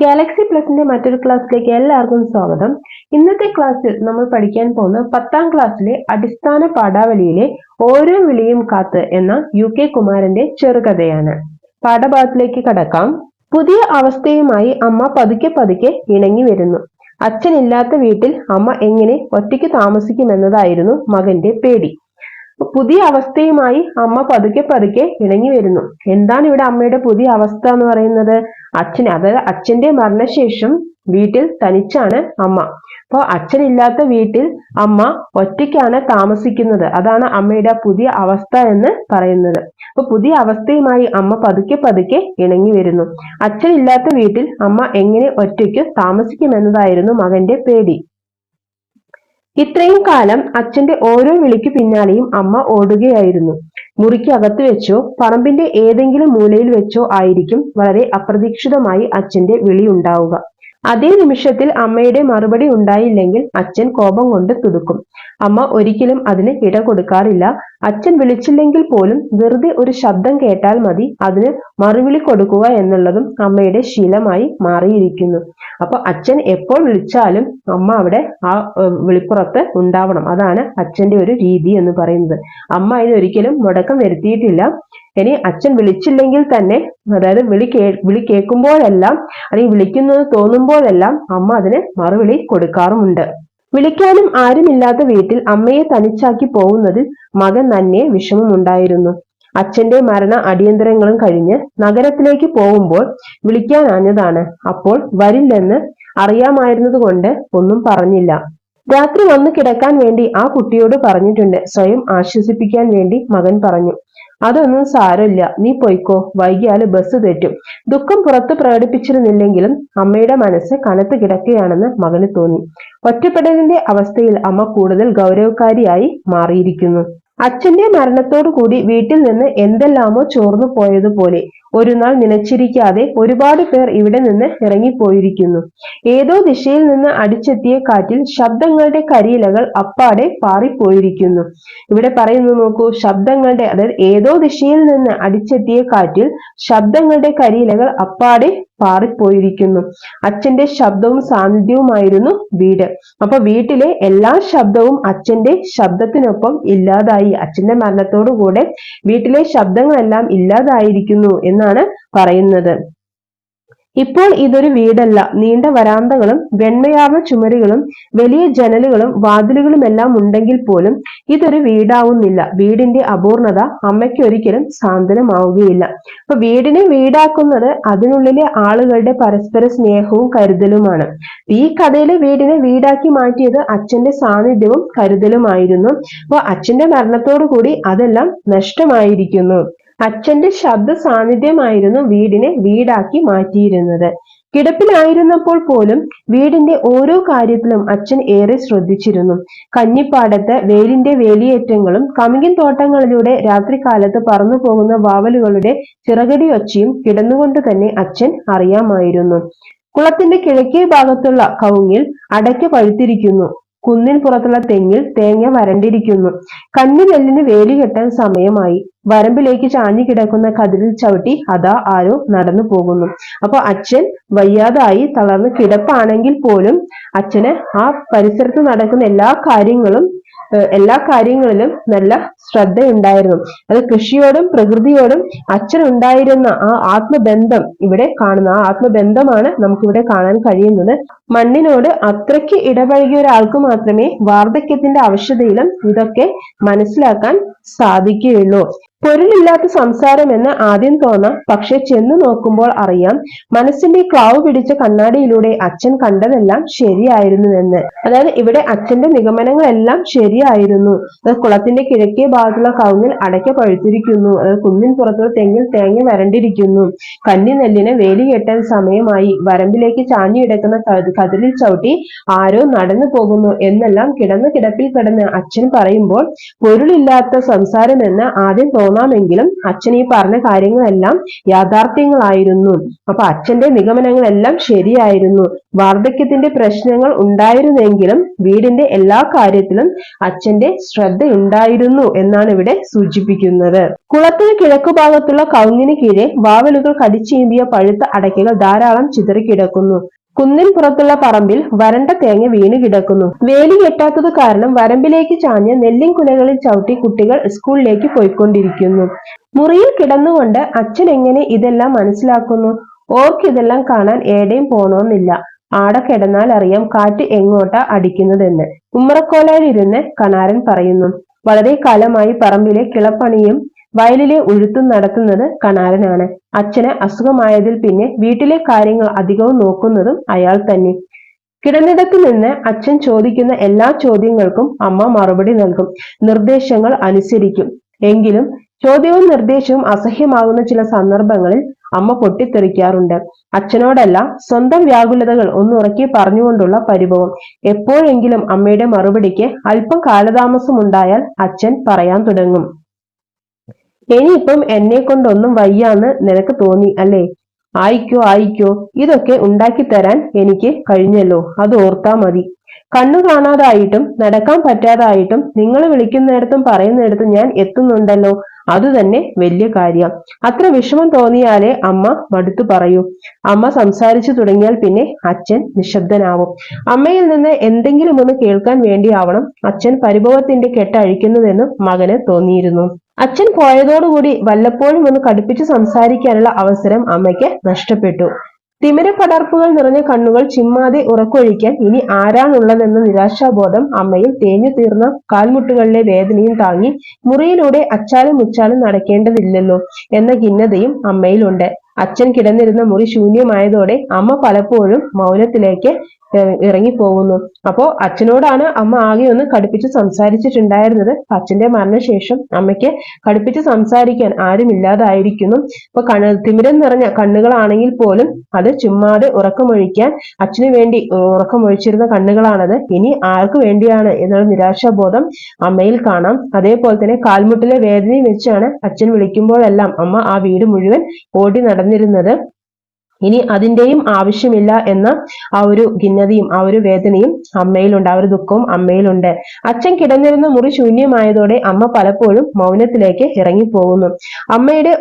Galaxy പ്ലസിന്റെ മറ്റൊരു ക്ലാസ്സിലേക്ക് എല്ലാവർക്കും സ്വാഗതം. ഇന്നത്തെ ക്ലാസ്സിൽ നമ്മൾ പഠിക്കാൻ പോകുന്ന പത്താം ക്ലാസ്സിലെ അടിസ്ഥാന പാഠാവലിയിലെ ഓരോ വിളിയും കാത്ത് എന്ന യു കെ കുമാരന്റെ ചെറുകഥയാണ്. പാഠഭാഗത്തിലേക്ക് കടക്കാം. പുതിയ അവസ്ഥയുമായി അമ്മ പതുക്കെ പതുക്കെ ഇണങ്ങി വരുന്നു. അച്ഛനില്ലാത്ത വീട്ടിൽ അമ്മ എങ്ങനെ ഒറ്റയ്ക്ക് താമസിക്കുമെന്നതായിരുന്നു മകന്റെ പേടി. പുതിയ അവസ്ഥയുമായി അമ്മ പതുക്കെ പതുക്കെ ഇണങ്ങി വരുന്നു. എന്താണ് ഇവിടെ അമ്മയുടെ പുതിയ അവസ്ഥ എന്ന് പറയുന്നത്? അച്ഛൻ അതായത് അച്ഛന്റെ മരണശേഷം വീട്ടിൽ തനിച്ചാണ് അമ്മ. അപ്പോൾ അച്ഛനില്ലാത്ത വീട്ടിൽ അമ്മ ഒറ്റയ്ക്കാണ് താമസിക്കുന്നത്. അതാണ് അമ്മയുടെ പുതിയ അവസ്ഥ എന്ന് പറയുന്നത്. അപ്പൊ പുതിയ അവസ്ഥയുമായി അമ്മ പതുക്കെ പതുക്കെ ഇണങ്ങി വരുന്നു. അച്ഛനില്ലാത്ത വീട്ടിൽ അമ്മ എങ്ങനെ ഒറ്റയ്ക്ക് താമസിക്കുമെന്നതായിരുന്നു മകന്റെ പേടി. ഇത്രയും കാലം അച്ഛന്റെ ഓരോ വിളിക്കു പിന്നാലെയും അമ്മ ഓടുകയായിരുന്നു. മുറിക്ക് അകത്ത് വെച്ചോ പറമ്പിന്റെ ഏതെങ്കിലും മൂലയിൽ വെച്ചോ ആയിരിക്കും വളരെ അപ്രതീക്ഷിതമായി അച്ഛന്റെ വിളി ഉണ്ടാവുക. അതേ നിമിഷത്തിൽ അമ്മയുടെ മറുപടി ഉണ്ടായില്ലെങ്കിൽ അച്ഛൻ കോപം കൊണ്ട് തുടുക്കും. അമ്മ ഒരിക്കലും അതിന് ഇട കൊടുക്കാറില്ല. അച്ഛൻ വിളിച്ചില്ലെങ്കിൽ പോലും വെറുതെ ഒരു ശബ്ദം കേട്ടാൽ മതി. അതിന് മറുവിളി കൊടുക്കുക എന്നുള്ളതും അമ്മയുടെ ശീലമായി മാറിയിരിക്കുന്നു. അപ്പൊ അച്ഛൻ എപ്പോൾ വിളിച്ചാലും അമ്മ അവിടെ ആ വിളിപ്പുറത്ത് ഉണ്ടാവണം. അതാണ് അച്ഛന്റെ ഒരു രീതി എന്ന് പറയുന്നത്. അമ്മ അതിന് ഒരിക്കലും മുടക്കം വരുത്തിയിട്ടില്ല. ഇനി അച്ഛൻ വിളിച്ചില്ലെങ്കിൽ തന്നെ അതായത് വിളി കേ വിളി കേൾക്കുമ്പോഴെല്ലാം അല്ലെങ്കിൽ വിളിക്കുന്നത് തോന്നുമ്പോഴെല്ലാം അമ്മ അതിന് മറുവിളി കൊടുക്കാറുമുണ്ട്. വിളിക്കാനും ആരുമില്ലാത്ത വീട്ടിൽ അമ്മയെ തനിച്ചാക്കി പോകുന്നതിൽ മകൻ തന്നെ വിഷമമുണ്ടായിരുന്നു. അച്ഛന്റെ മരണ അടിയന്തരങ്ങളും കഴിഞ്ഞ് നഗരത്തിലേക്ക് പോകുമ്പോൾ വിളിക്കാനാഞ്ഞതാണ് അപ്പോൾ വരില്ലെന്ന് അറിയാമായിരുന്നതുകൊണ്ട് ഒന്നും പറഞ്ഞില്ല. രാത്രി വന്നു കിടക്കാൻ വേണ്ടി ആ കുട്ടിയോട് പറഞ്ഞിട്ടുണ്ട്. സ്വയം ആശ്വസിപ്പിക്കാൻ വേണ്ടി മകൻ പറഞ്ഞു. അതൊന്നും സാരമില്ല. നീ പൊയ്ക്കോ. വൈകിയാൽ ബസ് തെറ്റും. ദുഃഖം പുറത്ത് പ്രകടിപ്പിച്ചിരുന്നില്ലെങ്കിലും അമ്മയുടെ മനസ്സ് കനത്ത് കിടക്കുകയാണെന്ന് മകന് തോന്നി. ഒറ്റപ്പെടലിന്റെ അവസ്ഥയിൽ അമ്മ കൂടുതൽ ഗൗരവക്കാരിയായി മാറിയിരിക്കുന്നു. അച്ഛന്റെ മരണത്തോടു കൂടി വീട്ടിൽ നിന്ന് എന്തെല്ലാമോ ചോർന്നു പോയതുപോലെ ഒരു നാൾ നിലച്ചിരിക്കാതെ ഒരുപാട് പേർ ഇവിടെ നിന്ന് ഇറങ്ങിപ്പോയിരിക്കുന്നു. ഏതോ ദിശയിൽ നിന്ന് അടിച്ചെത്തിയ കാറ്റിൽ ശബ്ദങ്ങളുടെ കരിയിലകൾ അപ്പാടെ പാറിപ്പോയിരിക്കുന്നു. ഇവിടെ പറയുന്നു നോക്കൂ ശബ്ദങ്ങളുടെ അതായത് ഏതോ ദിശയിൽ നിന്ന് അടിച്ചെത്തിയ കാറ്റിൽ ശബ്ദങ്ങളുടെ കരിയിലകൾ അപ്പാടെ പാറിപ്പോയിരിക്കുന്നു. അച്ഛന്റെ ശബ്ദവും സാന്നിധ്യവുമായിരുന്നു വീട്. അപ്പൊ വീട്ടിലെ എല്ലാ ശബ്ദവും അച്ഛന്റെ ശബ്ദത്തിനൊപ്പം ഇല്ലാതായി. അച്ഛന്റെ മരണത്തോടുകൂടെ വീട്ടിലെ ശബ്ദങ്ങളെല്ലാം ഇല്ലാതായിരിക്കുന്നു എന്നാണ് പറയുന്നത്. ഇപ്പോൾ ഇതൊരു വീടല്ല. നീണ്ട വരാന്തകളും വെണ്മയാർന്ന ചുമരുകളും വലിയ ജനലുകളും വാതിലുകളും എല്ലാം ഉണ്ടെങ്കിൽ പോലും ഇതൊരു വീടാവുന്നില്ല. വീടിന്റെ അപൂർണത അമ്മയ്ക്ക് ഒരിക്കലും സാന്ത്വനമാവുകയില്ല. അപ്പൊ വീടിനെ വീടാക്കുന്നത് അതിനുള്ളിലെ ആളുകളുടെ പരസ്പര സ്നേഹവും കരുതലുമാണ്. ഈ കഥയിലെ വീടിനെ വീടാക്കി മാറ്റിയത് അച്ഛന്റെ സാന്നിധ്യവും കരുതലുമായിരുന്നു. അപ്പൊ അച്ഛന്റെ മരണത്തോടു കൂടി അതെല്ലാം നഷ്ടമായിരിക്കുന്നു. അച്ഛന്റെ ശബ്ദ സാന്നിധ്യമായിരുന്നു വീടിനെ വീടാക്കി മാറ്റിയിരുന്നത്. കിടപ്പിലായിരുന്നപ്പോൾ പോലും വീടിന്റെ ഓരോ കാര്യത്തിലും അച്ഛൻ ഏറെ ശ്രദ്ധിച്ചിരുന്നു. കഞ്ഞിപ്പാടത്ത് വേലിന്റെ വേലിയേറ്റങ്ങളും കമികിൻ തോട്ടങ്ങളിലൂടെ രാത്രികാലത്ത് പറന്നു പോകുന്ന വാവലുകളുടെ ചിറകടിയൊച്ചയും കിടന്നുകൊണ്ട് തന്നെ അച്ഛൻ അറിയാമായിരുന്നു. കുളത്തിന്റെ കിഴക്കേ ഭാഗത്തുള്ള കവുങ്ങിൽ അടയ്ക്ക പഴുത്തിരിക്കുന്നു. കുന്നിൻ പുറത്തുള്ള തെങ്ങിൽ തേങ്ങ വരണ്ടിരിക്കുന്നു. കന്നിനെല്ലിന് വേലി കെട്ടാൻ സമയമായി. വരമ്പിലേക്ക് ചാഞ്ഞു കിടക്കുന്ന കതിരിൽ ചവിട്ടി അതാ ആരോ നടന്നു പോകുന്നു. അപ്പൊ അച്ഛൻ വയ്യാതായി തളർന്ന് കിടപ്പാണെങ്കിൽ പോലും അച്ഛന് ആ പരിസരത്ത് നടക്കുന്ന എല്ലാ കാര്യങ്ങളും എല്ലാ കാര്യങ്ങളിലും നല്ല ശ്രദ്ധയുണ്ടായിരുന്നു. അത് കൃഷിയോടും പ്രകൃതിയോടും അച്ഛനുണ്ടായിരുന്ന ആ ആത്മബന്ധം ഇവിടെ കാണുന്ന ആ ആത്മബന്ധമാണ് നമുക്കിവിടെ കാണാൻ കഴിയുന്നത്. മണ്ണിനോട് അത്രയ്ക്ക് ഇടപഴകിയ ഒരാൾക്ക് മാത്രമേ വാർദ്ധക്യത്തിന്റെ ആവശ്യതയിലും ഇതൊക്കെ മനസ്സിലാക്കാൻ സാധിക്കുകയുള്ളൂ. പൊരുളില്ലാത്ത സംസാരം എന്ന് ആദ്യം തോന്നാം. പക്ഷെ ചെന്നു നോക്കുമ്പോൾ അറിയാം മനസ്സിന്റെ ക്ലാവ് പിടിച്ച കണ്ണാടിയിലൂടെ അച്ഛൻ കണ്ടതെല്ലാം ശരിയായിരുന്നുവെന്ന് അതായത് ഇവിടെ അച്ഛന്റെ നിഗമനങ്ങളെല്ലാം ശരിയായിരുന്നു. കുളത്തിന്റെ കിഴക്കേ ഭാഗത്തുള്ള കവുങ്ങിൽ അടയ്ക്ക പഴുത്തിരിക്കുന്നു. അതായത് കുന്നിൻ പുറത്തുള്ള തെങ്ങിൽ തേങ്ങ വരണ്ടിരിക്കുന്നു. കന്നി നെല്ലിനെ വേലി കെട്ടാൻ സമയമായി. വരമ്പിലേക്ക് ചാഞ്ഞു കിടക്കുന്ന കതിലിൽ ചവിട്ടി ആരോ നടന്നു പോകുന്നു എന്നെല്ലാം കിടന്ന് കിടപ്പിൽ കിടന്ന് അച്ഛൻ പറയുമ്പോൾ പൊരുളില്ലാത്ത സംസാരം എന്ന് ആദ്യം തോന്നാം തോന്നാമെങ്കിലും അച്ഛൻ ഈ പറഞ്ഞ കാര്യങ്ങളെല്ലാം യാഥാർത്ഥ്യങ്ങളായിരുന്നു. അപ്പൊ അച്ഛന്റെ നിഗമനങ്ങളെല്ലാം ശരിയായിരുന്നു. വാർദ്ധക്യത്തിന്റെ പ്രശ്നങ്ങൾ ഉണ്ടായിരുന്നെങ്കിലും വീടിന്റെ എല്ലാ കാര്യത്തിലും അച്ഛന്റെ ശ്രദ്ധയുണ്ടായിരുന്നു എന്നാണ് ഇവിടെ സൂചിപ്പിക്കുന്നത്. കുളത്തിന് കിഴക്കുഭാഗത്തുള്ള കവുങ്ങിന് കീഴെ വാവലുകൾ കടിച്ചീന്തിയ പഴുത്ത അടയ്ക്കകൾ ധാരാളം ചിതറിക്കിടക്കുന്നു. കുന്നിൻ പുറത്തുള്ള പറമ്പിൽ വരണ്ട തേങ്ങ വീണ് കിടക്കുന്നു. വേലി കെട്ടാത്തത് കാരണം വരമ്പിലേക്ക് ചാഞ്ഞ് നെല്ലിൻ കുലകളിൽ ചവിട്ടി കുട്ടികൾ സ്കൂളിലേക്ക് പോയിക്കൊണ്ടിരിക്കുന്നു. മുറിയിൽ കിടന്നുകൊണ്ട് അച്ഛൻ എങ്ങനെ ഇതെല്ലാം മനസ്സിലാക്കുന്നു? ഓർക്ക് ഇതെല്ലാം കാണാൻ ഏടെയും പോണോന്നില്ല. ആടെ കിടന്നാൽ അറിയാം കാറ്റ് എങ്ങോട്ടാ അടിക്കുന്നതെന്ന്. ഉമ്മറക്കോലയിലിരുന്ന് കണാരൻ പറയുന്നു. വളരെ കാലമായി പറമ്പിലെ കിളപ്പണിയും വയലിലെ ഉഴുത്തും നടത്തുന്നത് കണാരനാണ് അച്ഛന് അസുഖമായതിൽ പിന്നെ വീട്ടിലെ കാര്യങ്ങൾ അധികവും നോക്കുന്നതും അയാൾ തന്നെ. കിടന്നിടത്ത് നിന്ന് അച്ഛൻ ചോദിക്കുന്ന എല്ലാ ചോദ്യങ്ങൾക്കും അമ്മ മറുപടി നൽകും. നിർദ്ദേശങ്ങൾ അനുസരിക്കും. എങ്കിലും ചോദ്യവും നിർദ്ദേശവും അസഹ്യമാകുന്ന ചില സന്ദർഭങ്ങളിൽ അമ്മ പൊട്ടിത്തെറിക്കാറുണ്ട്. അച്ഛനോടല്ല സ്വന്തം വ്യാകുലതകൾ ഒന്നുറക്കി പറഞ്ഞുകൊണ്ടുള്ള പരിഭവം. എപ്പോഴെങ്കിലും അമ്മയുടെ മറുപടിക്ക് അല്പം കാലതാമസമുണ്ടായാൽ അച്ഛൻ പറയാൻ തുടങ്ങും. ഇനിയിപ്പം എന്നെ കൊണ്ടൊന്നും വയ്യാന്ന് നിനക്ക് തോന്നി അല്ലേ? ആയിക്കോ ആയിക്കോ. ഇതൊക്കെ ഉണ്ടാക്കി തരാൻ എനിക്ക് കഴിഞ്ഞല്ലോ. അത് ഓർത്താ മതി. കണ്ണു കാണാതായിട്ടും നടക്കാൻ പറ്റാതായിട്ടും നിങ്ങൾ വിളിക്കുന്നിടത്തും പറയുന്നിടത്തും ഞാൻ എത്തുന്നുണ്ടല്ലോ. അതുതന്നെ വലിയ കാര്യം. അത്ര വിഷമം തോന്നിയാലേ അമ്മ മടുത്തു പറയൂ. അമ്മ സംസാരിച്ചു തുടങ്ങിയാൽ പിന്നെ അച്ഛൻ നിശബ്ദനാവും. അമ്മയിൽ നിന്ന് എന്തെങ്കിലും ഒന്ന് കേൾക്കാൻ വേണ്ടിയാവണം അച്ഛൻ പരിഭവത്തിന്റെ കെട്ടഴിക്കുന്നതെന്ന് മകന് തോന്നിയിരുന്നു. അച്ഛൻ പോയതോടുകൂടി വല്ലപ്പോഴും ഒന്ന് കടുപ്പിച്ച് സംസാരിക്കാനുള്ള അവസരം അമ്മയ്ക്ക് നഷ്ടപ്പെട്ടു. തിമിര പടർപ്പുകൾ നിറഞ്ഞ കണ്ണുകൾ ചിമ്മാതെ ഉറക്കൊഴിക്കാൻ ഇനി ആരാണുള്ളതെന്ന നിരാശാബോധം അമ്മയിൽ തേഞ്ഞു തീർന്ന കാൽമുട്ടുകളിലെ വേദനയും താങ്ങി മുറിയിലൂടെ അച്ചാലും മുച്ചാലും നടക്കേണ്ടതില്ലല്ലോ എന്ന ഖിന്നതയും അമ്മയിലുണ്ട്. അച്ഛൻ കിടന്നിരുന്ന മുറി ശൂന്യമായതോടെ അമ്മ പലപ്പോഴും മൗനത്തിലേക്ക് ഇറങ്ങിപ്പോകുന്നു. അപ്പോ അച്ഛനോടാണ് അമ്മ ആകെ ഒന്ന് കടുപ്പിച്ച് സംസാരിച്ചിട്ടുണ്ടായിരുന്നത്. അച്ഛന്റെ മരണശേഷം അമ്മയ്ക്ക് കടുപ്പിച്ച് സംസാരിക്കാൻ ആരുമില്ലാതായിരിക്കുന്നു. ഇപ്പൊ കണ് തിമിരം നിറഞ്ഞ കണ്ണുകളാണെങ്കിൽ പോലും അത് ചുമ്മാതെ ഉറക്കമൊഴിക്കാൻ അച്ഛന് വേണ്ടി ഉറക്കമൊഴിച്ചിരുന്ന കണ്ണുകളാണത്. ഇനി ആർക്ക് വേണ്ടിയാണ് എന്നുള്ള നിരാശാബോധം അമ്മയിൽ കാണാം. അതേപോലെ തന്നെ കാൽമുട്ടിലെ വേദനയും വെച്ചാണ് അച്ഛൻ വിളിക്കുമ്പോഴെല്ലാം അമ്മ ആ വീട് മുഴുവൻ ഓടി നടന്നിരുന്നത് ഇനി അതിന്റെയും ആവശ്യമില്ല എന്ന ആ ഒരു ഖിന്നതയും ആ ഒരു വേദനയും അമ്മയിലുണ്ട് ആ ഒരു ദുഃഖവും അമ്മയിലുണ്ട്. അച്ഛൻ കിടന്നിരുന്ന മുറി ശൂന്യമായതോടെ അമ്മ പലപ്പോഴും മൗനത്തിലേക്ക് ഇറങ്ങിപ്പോകുന്നു. അമ്മയുടെ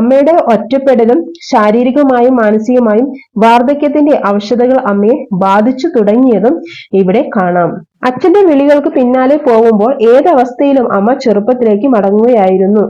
അമ്മയുടെ ഒറ്റപ്പെടലും ശാരീരികമായും മാനസികമായും വാർദ്ധക്യത്തിന്റെ അവശതകൾ അമ്മയെ ബാധിച്ചു തുടങ്ങിയതും ഇവിടെ കാണാം. അച്ഛന്റെ വിളികൾക്ക് പിന്നാലെ പോകുമ്പോൾ ഏതവസ്ഥയിലും അമ്മ ചെറുപ്പത്തിലേക്ക് മടങ്ങുകയായിരുന്നു.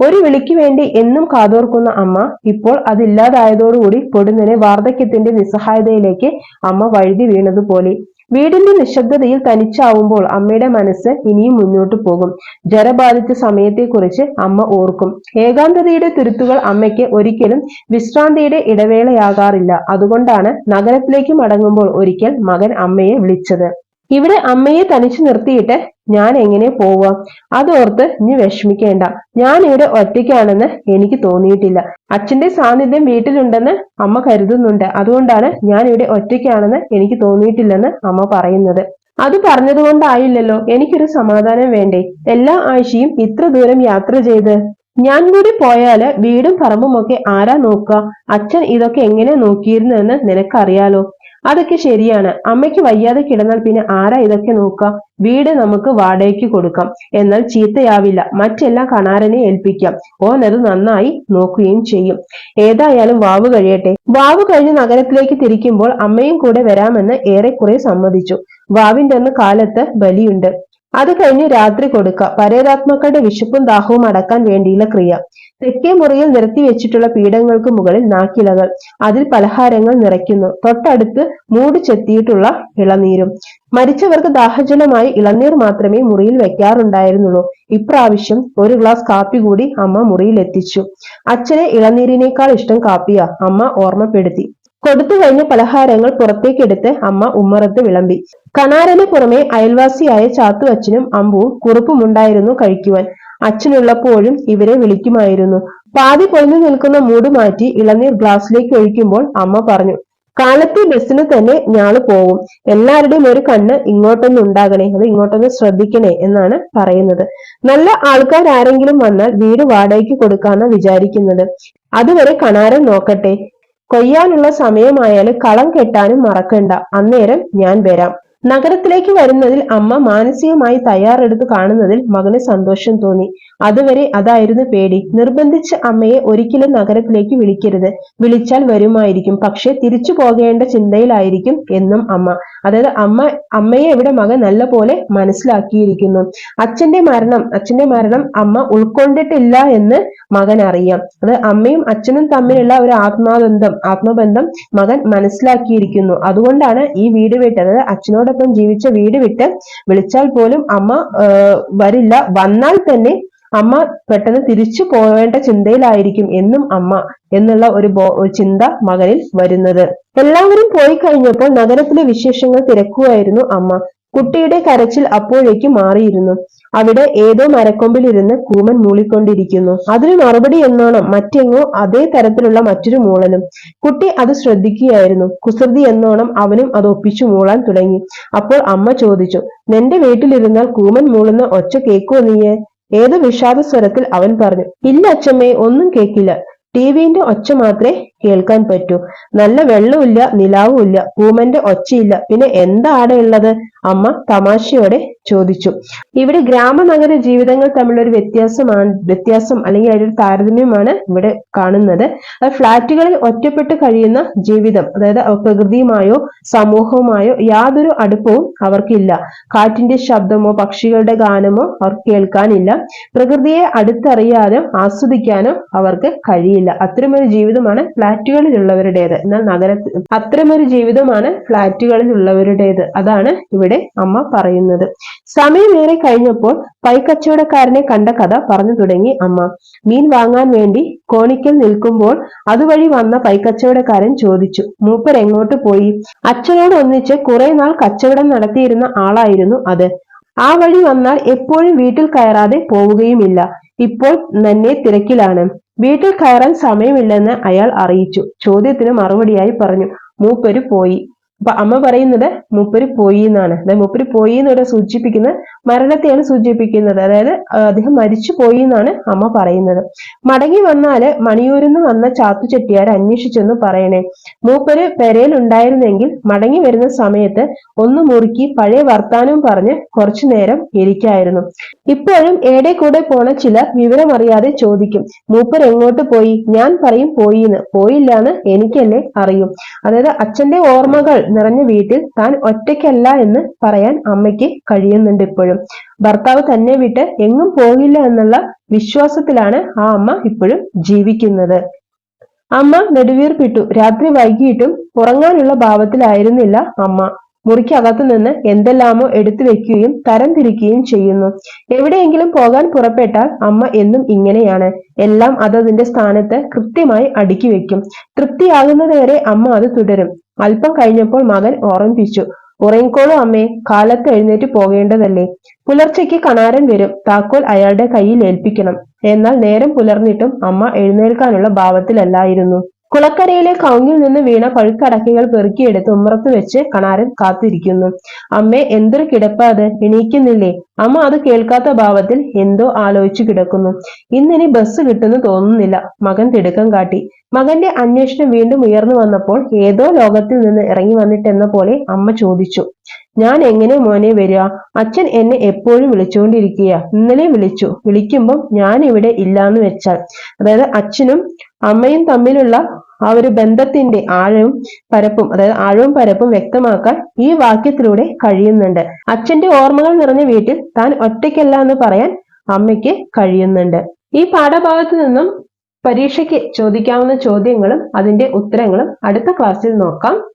ഒരു വിളിക്ക് വേണ്ടി എന്നും കാതോർക്കുന്ന അമ്മ ഇപ്പോൾ അതില്ലാതായതോടുകൂടി പൊടുന്നനെ വാർദ്ധക്യത്തിന്റെ നിസ്സഹായതയിലേക്ക് അമ്മ വഴുതി വീണതുപോലെ. വീടിന്റെ നിശബ്ദതയിൽ തനിച്ചാവുമ്പോൾ അമ്മയുടെ മനസ്സ് ഇനിയും മുന്നോട്ടു പോകും. ജരബാധിച്ച സമയത്തെക്കുറിച്ച് അമ്മ ഓർക്കും. ഏകാന്തതയുടെ തുരുത്തുകൾ അമ്മയ്ക്ക് ഒരിക്കലും വിശ്രാന്തിയുടെ ഇടവേളയാകാറില്ല. അതുകൊണ്ടാണ് നഗരത്തിലേക്ക് മടങ്ങുമ്പോൾ ഒരിക്കൽ മകൻ അമ്മയെ വിളിച്ചത്. ഇവിടെ അമ്മയെ തനിച്ചു നിർത്തിയിട്ട് ഞാൻ എങ്ങനെ പോവാം? അതോർത്ത് ഇനി വിഷമിക്കേണ്ട. ഞാൻ ഇവിടെ ഒറ്റയ്ക്കാണെന്ന് എനിക്ക് തോന്നിയിട്ടില്ല. അച്ഛന്റെ സാന്നിധ്യം വീട്ടിലുണ്ടെന്ന് അമ്മ കരുതുന്നുണ്ട്. അതുകൊണ്ടാണ് ഞാൻ ഇവിടെ ഒറ്റയ്ക്കാണെന്ന് എനിക്ക് തോന്നിയിട്ടില്ലെന്ന് അമ്മ പറയുന്നത്. അത് പറഞ്ഞതുകൊണ്ടായില്ലല്ലോ. എനിക്കൊരു സമാധാനം വേണ്ടേ? എല്ലാ ആഴ്ചയും ഇത്ര ദൂരം യാത്ര ചെയ്ത് ഞാൻ കൂടി പോയാൽ വീടും പറമ്പും ഒക്കെ ആരാ നോക്കുക അച്ഛൻ ഇതൊക്കെ എങ്ങനെ നോക്കിയിരുന്നു എന്ന് നിനക്കറിയാലോ. അതൊക്കെ ശരിയാണ്. അമ്മയ്ക്ക് വയ്യാതെ കിടന്നാൽ പിന്നെ ആരാ ഇതൊക്കെ നോക്കുക വീട് നമുക്ക് വാടകയ്ക്ക് കൊടുക്കാം. എന്നാൽ ചീത്തയാവില്ല. മറ്റെല്ലാം കണാരനെ ഏൽപ്പിക്കാം. ഓൻ അത് നന്നായി നോക്കുകയും ചെയ്യും. ഏതായാലും വാവ് കഴിയട്ടെ. വാവ് കഴിഞ്ഞ് നഗരത്തിലേക്ക് തിരിക്കുമ്പോൾ അമ്മയും കൂടെ വരാമെന്ന് ഏറെക്കുറെ സമ്മതിച്ചു. വാവിന്റെ അന്ന് കാലത്ത് ബലിയുണ്ട്. അത് കഴിഞ്ഞ് രാത്രി കൊടുക്ക. പരേതാത്മക്കളുടെ വിശപ്പും ദാഹവും അടക്കാൻ വേണ്ടിയുള്ള ക്രിയ. തെക്കേ മുറിയിൽ നിരത്തി വെച്ചിട്ടുള്ള പീഠങ്ങൾക്ക് മുകളിൽ നാക്കിലകൾ അതിൽ പലഹാരങ്ങൾ നിറയ്ക്കുന്നു. തൊട്ടടുത്ത് മൂടി ചെത്തിയിട്ടുള്ള ഇളനീരും. മരിച്ചവർക്ക് ദാഹജലമായി ഇളനീർ മാത്രമേ മുറിയിൽ വെക്കാറുണ്ടായിരുന്നുള്ളൂ. ഇപ്രാവശ്യം ഒരു ഗ്ലാസ് കാപ്പി കൂടി അമ്മ മുറിയിൽ എത്തിച്ചു. അച്ഛനെ ഇളനീരിനേക്കാൾ ഇഷ്ടം കാപ്പിയാ അമ്മ ഓർമ്മപ്പെടുത്തി. കൊടുത്തു കഴിഞ്ഞ പലഹാരങ്ങൾ പുറത്തേക്കെടുത്ത് അമ്മ ഉമ്മറത്ത് വിളമ്പി. കനാരന് പുറമെ അയൽവാസിയായ ചാത്തുവച്ചനും അമ്പുവും കുറുപ്പുമുണ്ടായിരുന്നു കഴിക്കുവാൻ. അച്ഛനുള്ളപ്പോഴും ഇവരെ വിളിക്കുമായിരുന്നു. പാതി പൊളിഞ്ഞു നിൽക്കുന്ന മൂട് മാറ്റി ഇളനീർ ഗ്ലാസ്സിലേക്ക് ഒഴിക്കുമ്പോൾ അമ്മ പറഞ്ഞു കാലത്തെ ബസ്സിന് തന്നെ ഞാൾ പോവും. എല്ലാവരുടെയും ഒരു കണ്ണ് ഇങ്ങോട്ടൊന്നും ഉണ്ടാകണേ അത് ഇങ്ങോട്ടൊന്ന് ശ്രദ്ധിക്കണേ എന്നാണ് പറയുന്നത്. നല്ല ആൾക്കാർ ആരെങ്കിലും വന്നാൽ വീട് വാടകയ്ക്ക് കൊടുക്കാന്ന വിചാരിക്കുന്നത്. അതുവരെ കണാരം നോക്കട്ടെ. കൊയ്യാനുള്ള സമയമായാൽ കളം കെട്ടാനും മറക്കണ്ട. അന്നേരം ഞാൻ വരാം. നഗരത്തിലേക്ക് വരുന്നതിൽ അമ്മ മാനസികമായി തയ്യാറെടുത്ത് കാണുന്നതിൽ മകന് സന്തോഷം തോന്നി. അതുവരെ അതായിരുന്നു പേടി. നിർബന്ധിച്ച് അമ്മയെ ഒരിക്കലും നഗരത്തിലേക്ക് വിളിക്കരുത്. വിളിച്ചാൽ വരുമായിരിക്കും. പക്ഷെ തിരിച്ചു പോകേണ്ട ചിന്തയിലായിരിക്കും എന്നും അമ്മ. അതായത് അമ്മ അമ്മയെ ഇവിടെ മകൻ നല്ല പോലെ മനസ്സിലാക്കിയിരിക്കുന്നു. അച്ഛന്റെ മരണം അച്ഛന്റെ മരണം അമ്മ ഉൾക്കൊണ്ടിട്ടില്ല എന്ന് മകൻ അറിയാം. അത് അമ്മയും അച്ഛനും തമ്മിലുള്ള ഒരു ആത്മാബന്ധം ആത്മബന്ധം മകൻ മനസ്സിലാക്കിയിരിക്കുന്നു. അതുകൊണ്ടാണ് ഈ വീട് വിട്ടത് അതായത് അച്ഛനോടൊപ്പം ജീവിച്ച വീട് വിട്ട് വിളിച്ചാൽ പോലും അമ്മ വരില്ല. വന്നാൽ തന്നെ അമ്മ പെട്ടെന്ന് തിരിച്ചു പോവേണ്ട ചിന്തയിലായിരിക്കും എന്നും അമ്മ എന്നുള്ള ഒരു ചിന്ത മകനിൽ വരുന്നത്. എല്ലാവരും പോയി കഴിഞ്ഞപ്പോൾ നഗരത്തിലെ വിശേഷങ്ങൾ തിരക്കുകയായിരുന്നു അമ്മ. കുട്ടിയുടെ കരച്ചിൽ അപ്പോഴേക്കും മാറിയിരുന്നു. അവിടെ ഏതോ മരക്കൊമ്പിലിരുന്ന് കൂമൻ മൂളിക്കൊണ്ടിരിക്കുന്നു. അതിന് മറുപടി എന്നോണം മറ്റെങ്ങോ അതേ തരത്തിലുള്ള മറ്റൊരു മൂളനും. കുട്ടി അത് ശ്രദ്ധിക്കുകയായിരുന്നു. കുസൃതി എന്നോണം അവനും അത് ഒപ്പിച്ചു മൂളാൻ തുടങ്ങി. അപ്പോൾ അമ്മ ചോദിച്ചു നിന്റെ വീട്ടിലിരുന്നാൽ കൂമൻ മൂളുന്ന ഒച്ച കേക്കോ നീയെ? ഏത് വിഷാദ സ്വരത്തിൽ അവൻ പറഞ്ഞു ഇല്ല അച്ഛമ്മേ ഒന്നും കേക്കില്ല ടിവിന്റെ ഒച്ച മാത്രമേ കേൾക്കാൻ പറ്റൂ. നല്ല വെള്ളമില്ല നിലാവുമില്ല പൂമന്റെ ഒച്ചയില്ല. പിന്നെ എന്താ ഉള്ളത്? അമ്മ തമാശയോടെ ചോദിച്ചു. ഇവിടെ ഗ്രാമ നഗര ജീവിതങ്ങൾ തമ്മിലൊരു വ്യത്യാസമാണ് വ്യത്യാസം അല്ലെങ്കിൽ അതിലൊരു താരതമ്യമാണ് ഇവിടെ കാണുന്നത്. അത് ഫ്ലാറ്റുകളിൽ ഒറ്റപ്പെട്ട് കഴിയുന്ന ജീവിതം അതായത് പ്രകൃതിയുമായോ സമൂഹവുമായോ യാതൊരു അടുപ്പവും അവർക്കില്ല. കാറ്റിന്റെ ശബ്ദമോ പക്ഷികളുടെ ഗാനമോ അവർ കേൾക്കാനില്ല. പ്രകൃതിയെ അടുത്തറിയാനോ ആസ്വദിക്കാനോ അവർക്ക് കഴിയില്ല. അത്തരമൊരു ജീവിതമാണ് ഫ്ലാറ്റുകളിലുള്ളവരുടേത്. എന്നാൽ നഗരത്തിൽ അത്തരമൊരു ജീവിതമാണ് ഫ്ലാറ്റുകളിലുള്ളവരുടേത്. അതാണ് ഇവിടെ അമ്മ പറയുന്നത്. സമയമേറെ കഴിഞ്ഞപ്പോൾ പൈക്കച്ചവടക്കാരനെ കണ്ട കഥ പറഞ്ഞു തുടങ്ങി അമ്മ. മീൻ വാങ്ങാൻ വേണ്ടി കോണിക്കൽ നിൽക്കുമ്പോൾ അതുവഴി വന്ന പൈക്കച്ചവടക്കാരൻ ചോദിച്ചു മൂപ്പർ എങ്ങോട്ട് പോയി? അച്ഛനോട് ഒന്നിച്ച് കുറെ നാൾ കച്ചവടം നടത്തിയിരുന്ന ആളായിരുന്നു അത്. ആ വഴി വന്നാൽ എപ്പോഴും വീട്ടിൽ കയറാതെ പോവുകയുമില്ല. ഇപ്പോൾ തന്നെ തിരക്കിലാണ്. വീട്ടിൽ കയറാൻ സമയമില്ലെന്ന് അയാൾ അറിയിച്ചു. ചോദ്യത്തിന് മറുപടിയായി പറഞ്ഞു മൂപ്പര് പോയി. അപ്പൊ അമ്മ പറയുന്നത് മൂപ്പര് പോയി എന്നാണ്. അതായത് മൂപ്പര് പോയി എന്ന് എന്നിവിടെ സൂചിപ്പിക്കുന്നത് മരണത്തെയാണ് സൂചിപ്പിക്കുന്നത്. അതായത് അദ്ദേഹം മരിച്ചു പോയി എന്നാണ് അമ്മ പറയുന്നത്. മടങ്ങി വന്നാൽ മണിയൂരിൽ നിന്ന് വന്ന ചാത്തു ചെട്ടിയാർ അന്വേഷിച്ചെന്ന് പറയണേ. മൂപ്പര് പെരയിൽ ഉണ്ടായിരുന്നെങ്കിൽ മടങ്ങി വരുന്ന സമയത്ത് ഒന്ന് മുറുക്കി പഴയ വർത്താനവും പറഞ്ഞ് കുറച്ചു നേരം ഇരിക്കായിരുന്നു. ഇപ്പോഴും ഏടെ കൂടെ പോണ ചിലർ വിവരമറിയാതെ ചോദിക്കും മൂപ്പർ എങ്ങോട്ട് പോയി? ഞാൻ പറയും പോയിന്ന്. പോയില്ലാന്ന് എനിക്കല്ലേ അറിയും. അതായത് അച്ഛന്റെ ഓർമ്മകൾ നിറഞ്ഞ വീട്ടിൽ താൻ ഒറ്റയ്ക്കല്ല എന്ന് പറയാൻ അമ്മയ്ക്ക് കഴിയുന്നുണ്ട് ഇപ്പോഴും. ഭർത്താവ് തന്നെ വിട്ട് എങ്ങും പോകില്ല എന്നുള്ള വിശ്വാസത്തിലാണ് ആ അമ്മ ഇപ്പോഴും ജീവിക്കുന്നത്. അമ്മ നെടുവീർപ്പിട്ടു. രാത്രി വൈകിയിട്ടും ഉറങ്ങാനുള്ള ഭാവത്തിലായിരുന്നില്ല അമ്മ. മുറിക്കകത്തു നിന്ന് എന്തെല്ലാമോ എടുത്തു വെക്കുകയും തരം തിരിക്കുകയും ചെയ്യുന്നു. എവിടെയെങ്കിലും പോകാൻ പുറപ്പെട്ടാൽ അമ്മ എന്നും ഇങ്ങനെയാണ്. എല്ലാം അതതിന്റെ സ്ഥാനത്ത് കൃത്യമായി അടുക്കി വെക്കും. തൃപ്തിയാകുന്നതുവരെ അമ്മ അത് തുടരും. അല്പം കഴിഞ്ഞപ്പോൾ മകൻ ഓർമ്മിപ്പിച്ചു. ഉറങ്ങിക്കോളൂ അമ്മേ കാലത്ത് എഴുന്നേറ്റ് പോകേണ്ടതല്ലേ. പുലർച്ചയ്ക്ക് കണാരൻ വരും. താക്കോൽ അയാളുടെ കയ്യിൽ ഏൽപ്പിക്കണം. എന്നാൽ നേരം പുലർന്നിട്ടും അമ്മ എഴുന്നേൽക്കാനുള്ള ഭാവത്തിലല്ലായിരുന്നു. കുളക്കരയിലെ കൗങ്ങിൽ നിന്ന് വീണ പഴുക്കടക്കകൾ പെറുക്കിയെടുത്ത് ഉമ്മറത്ത് വെച്ച് കണാരൻ കാത്തിരിക്കുന്നു. അമ്മേ എന്തൊരു കിടപ്പ അത്? എണീക്കുന്നില്ലേ? അമ്മ അത് കേൾക്കാത്ത ഭാവത്തിൽ എന്തോ ആലോചിച്ചു കിടക്കുന്നു. ഇന്നിനി ബസ് കിട്ടുന്നു തോന്നുന്നില്ല. മകൻ തിടുക്കം കാട്ടി. മകന്റെ അന്വേഷണം വീണ്ടും ഉയർന്നു വന്നപ്പോൾ ഏതോ ലോകത്തിൽ നിന്ന് ഇറങ്ങി വന്നിട്ടെന്ന പോലെ അമ്മ ചോദിച്ചു. ഞാൻ എങ്ങനെ മോനെ വരിക? അച്ഛൻ എന്നെ എപ്പോഴും വിളിച്ചുകൊണ്ടിരിക്കുക ഇന്നലെ വിളിച്ചു. വിളിക്കുമ്പം ഞാൻ ഇവിടെ ഇല്ലാന്ന് വെച്ചാൽ. അതായത് അച്ഛനും അമ്മയും തമ്മിലുള്ള ആ ഒരു ബന്ധത്തിന്റെ ആഴവും പരപ്പും അതായത് ആഴവും പരപ്പും വ്യക്തമാക്കാൻ ഈ വാക്യത്തിലൂടെ കഴിയുന്നുണ്ട്. അച്ഛന്റെ ഓർമ്മകൾ നിറഞ്ഞ വീട്ടിൽ താൻ ഒറ്റയ്ക്കല്ല എന്ന് പറയാൻ അമ്മയ്ക്ക് കഴിയുന്നുണ്ട്. ഈ പാഠഭാഗത്ത് നിന്നും പരീക്ഷയ്ക്ക് ചോദിക്കാവുന്ന ചോദ്യങ്ങളും അതിന്റെ ഉത്തരങ്ങളും അടുത്ത ക്ലാസ്സിൽ നോക്കാം.